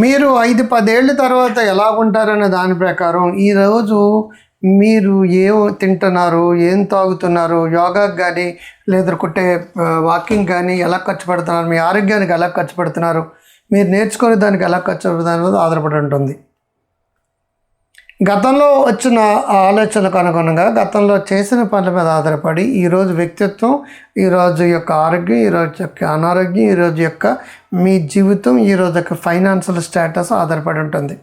మీరు ఐదు పదేళ్ళ తర్వాత ఎలా ఉంటారనే దాని ప్రకారం ఈరోజు మీరు ఏం తింటున్నారు ఏం తాగుతున్నారు యోగాకి కానీ లేదంటే వాకింగ్ కానీ ఎలా ఖర్చు పెడుతున్నారు మీ ఆరోగ్యానికి ఎలా ఖర్చు పెడుతున్నారు మీరు నేర్చుకునే దానికి ఎలా ఖర్చు పెడుతున్నారు ఆధారపడి ఉంటుంది. గతంలో వచ్చిన ఆలోచనలకు అనుగుణంగా గతంలో చేసిన పనుల మీద ఆధారపడి ఈరోజు వ్యక్తిత్వం ఈరోజు యొక్క ఆరోగ్యం ఈరోజు యొక్క అనారోగ్యం ఈరోజు యొక్క మీ జీవితం ఈరోజు యొక్క ఫైనాన్షియల్ స్టేటస్ ఆధారపడి ఉంటుంది.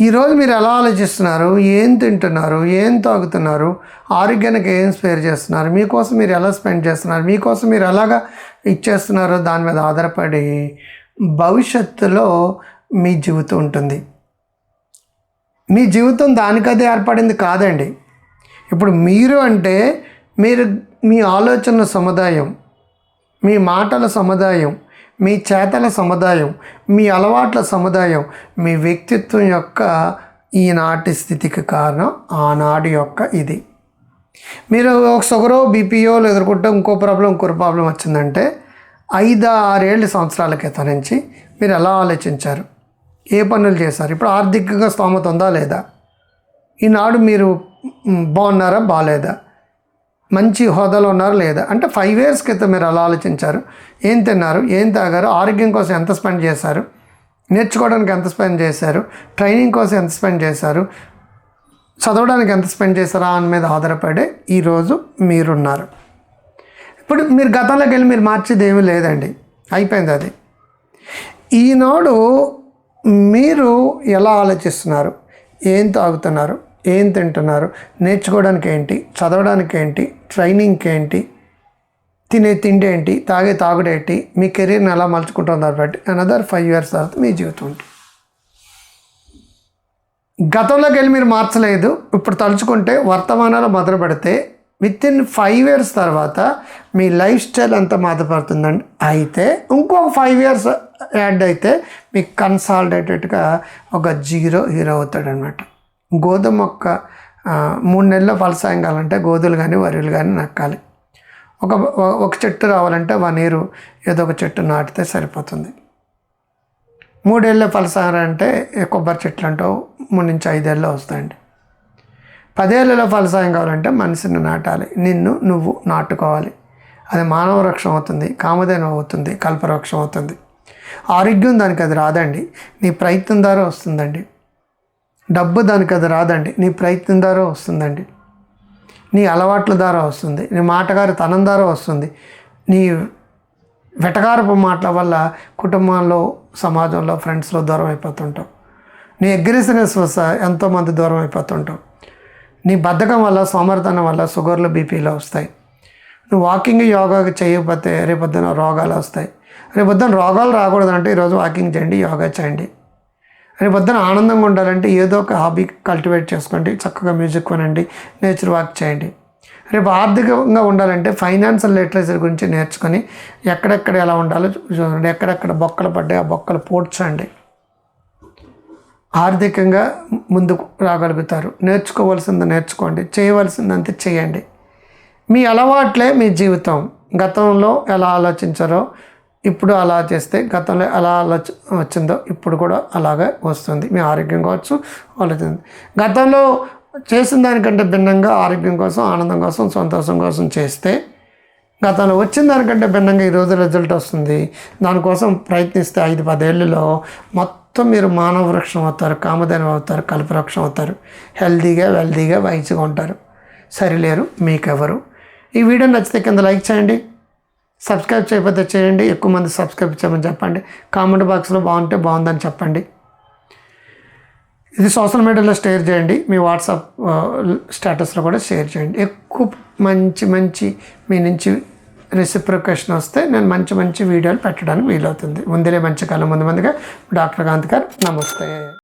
ఈరోజు మీరు ఎలా ఆలోచిస్తున్నారు? ఏం తింటున్నారు? ఏం తాగుతున్నారు? ఆరోగ్యానికి ఏం స్పేర్ చేస్తున్నారు? మీకోసం మీరు ఎలా స్పెండ్ చేస్తున్నారు? మీకోసం మీరు ఎలాగా ఇచ్చేస్తున్నారో దాని మీద ఆధారపడి భవిష్యత్తులో మీ జీవితం ఉంటుంది. మీ జీవితం దానికదే ఏర్పడింది కాదండి. ఇప్పుడు మీరు అంటే మీరు మీ ఆలోచనల సముదాయం మీ మాటల సముదాయం మీ చేతల సముదాయం మీ అలవాట్ల సముదాయం మీ వ్యక్తిత్వం యొక్క ఈనాటి స్థితికి కారణం ఆనాడు యొక్క ఇది. మీరు ఒక షుగరో బీపీఓ ఎదుర్కొంటే ఇంకో ప్రాబ్లం ఇంకో ప్రాబ్లం వచ్చిందంటే ఐదు ఆరేళ్ళ సంవత్సరాల క్రితం నుంచి మీరు ఎలా ఆలోచించారు? ఏ పనులు చేశారు ఇప్పుడు ఆర్థికంగా స్తోమత ఉందా లేదా? ఈనాడు మీరు బాగున్నారా? బాగాలేదా? మంచి హోదాలో ఉన్నారు లేదా? అంటే ఫైవ్ ఇయర్స్ క్రితం మీరు అలా ఆలోచించారు. ఏం తిన్నారు? ఏం తాగారు? ఆరోగ్యం కోసం ఎంత స్పెండ్ చేశారు? నేర్చుకోవడానికి ఎంత స్పెండ్ చేశారు? ట్రైనింగ్ కోసం ఎంత స్పెండ్ చేశారు? చదవడానికి ఎంత స్పెండ్ చేశారా అని మీద ఆధారపడే ఈరోజు మీరున్నారు. ఇప్పుడు మీరు గతంలోకి వెళ్ళి మీరు మార్చేది ఏమీ లేదండి. అయిపోయింది అది. ఈనాడు మీరు ఎలా ఆలోచిస్తున్నారు? ఏం తాగుతున్నారు? ఏం తింటున్నారు? నేర్చుకోవడానికి ఏంటి? చదవడానికి ఏంటి? ట్రైనింగ్కి ఏంటి? తినే తిండి ఏంటి? తాగే తాగుడేంటి మీ కెరీర్ని ఎలా మలుచుకుంటున్నారు? బట్టి అనదర్ ఫైవ్ ఇయర్స్ తర్వాత మీ జీవితం ఉంటుంది గతంలోకి వెళ్ళి మీరు మార్చలేదు. ఇప్పుడు తలుచుకుంటే వర్తమానాలు మొదలు పెడితే విత్ ఇన్ ఫైవ్ ఇయర్స్ తర్వాత మీ లైఫ్ స్టైల్ అంతా మాదపడుతుందండి అయితే ఇంకో ఫైవ్ ఇయర్స్ యాడ్ అయితే మీకు కన్సాలిడేటెడ్గా ఒక జీరో హీరో అవుతాడనమాట గోధుమ మొక్క మూడు నెలల్లో ఫలసాయం కావాలంటే గోధులు కానీ వరిలు కానీ నక్కాలి. ఒక ఒక చెట్టు రావాలంటే వన్ ఇయర్ ఏదో ఒక చెట్టు నాటితే సరిపోతుంది. మూడేళ్ళ ఫలసారం అంటే ఏ కొబ్బరి చెట్లు అంటూ మూడు నుంచి ఐదేళ్ళు వస్తాయండి. పదేళ్ళలో ఫలసాయం కావాలంటే మనిషిని నాటాలి. నిన్ను నువ్వు నాటుకోవాలి. అది మానవ వృక్షం అవుతుంది కామధేనం అవుతుంది కల్పవృక్షం అవుతుంది. ఆరోగ్యం దానికి అది రాదండి నీ ప్రయత్నం ద్వారా వస్తుందండి. డబ్బు దానికి అది రాదండి నీ ప్రయత్నం ద్వారా వస్తుందండి. నీ అలవాట్ల ద్వారా వస్తుంది నీ మాటగారి తనం ద్వారా వస్తుంది. నీ వెటకారపు మాటల వల్ల కుటుంబంలో సమాజంలో ఫ్రెండ్స్లో దూరం అయిపోతుంటావు నీ అగ్రెసివ్నెస్ వల్ల ఎంతోమంది దూరం అయిపోతుంటావు నీ బద్ధకం వల్ల సోమర్థనం వల్ల షుగర్లు బీపీలు వస్తాయి. నువ్వు వాకింగ్ యోగా చేయకపోతే రేపొద్దున రోగాలు వస్తాయి. రేపొద్దున రోగాలు రాకూడదంటే ఈరోజు వాకింగ్ చేయండి యోగా చేయండి. రేపొద్దున ఆనందంగా ఉండాలంటే ఏదో ఒక హాబీ కల్టివేట్ చేసుకోండి చక్కగా మ్యూజిక్ వినండి నేచర్ వాక్ చేయండి. రేపు ఆర్థికంగా ఉండాలంటే ఫైనాన్షియల్ లిటరేచర్ గురించి నేర్చుకొని ఎక్కడెక్కడ ఎలా ఉండాలో చూడండి ఎక్కడెక్కడ బొక్కలు పడ్డాయి ఆ బొక్కలు పోడ్చండి. ఆర్థికంగా ముందుకు రాగలుగుతారు. నేర్చుకోవాల్సింది నేర్చుకోండి. చేయవలసిందంతా చేయండి. మీ అలవాట్లే మీ జీవితం. గతంలో ఎలా ఆలోచించారో ఇప్పుడు అలా చేస్తే గతంలో ఎలా ఆలోచ వచ్చిందో ఇప్పుడు కూడా అలాగే వస్తుంది. మీ ఆరోగ్యం కావచ్చు ఆలోచించింది గతంలో చేసిన దానికంటే భిన్నంగా ఆరోగ్యం కోసం ఆనందం కోసం సంతోషం కోసం చేస్తే గతంలో వచ్చిన దానికంటే భిన్నంగా ఈరోజు రిజల్ట్ వస్తుంది. దానికోసం ప్రయత్నిస్తే ఐదు పదేళ్ళలో మొత్తం మొత్తం మీరు మానవ వృక్షం అవుతారు కామధేనం అవుతారు కల్పవృక్షం అవుతారు. హెల్దీగా వెల్దీగా వయసుగా ఉంటారు. సరిలేరు మీకెవరు ఈ వీడియో నచ్చితే కింద లైక్ చేయండి. సబ్స్క్రైబ్ చేయకపోతే చేయండి. ఎక్కువ మంది సబ్స్క్రైబ్ చేయమని చెప్పండి. కామెంట్ బాక్స్లో బాగుంటే బాగుందని చెప్పండి. ఇది సోషల్ మీడియాలో షేర్ చేయండి. మీ వాట్సాప్ స్టేటస్లో కూడా షేర్ చేయండి. ఎక్కువ మంచి మంచి మీ నుంచి రెసిప్రికేషన్ వస్తే నేను మంచి మంచి వీడియోలు పెట్టడానికి వీలవుతుంది. ముందులే మంచి కాలం ముందు ముందుగా డాక్టర్ కాంత్ గారు నమస్తే.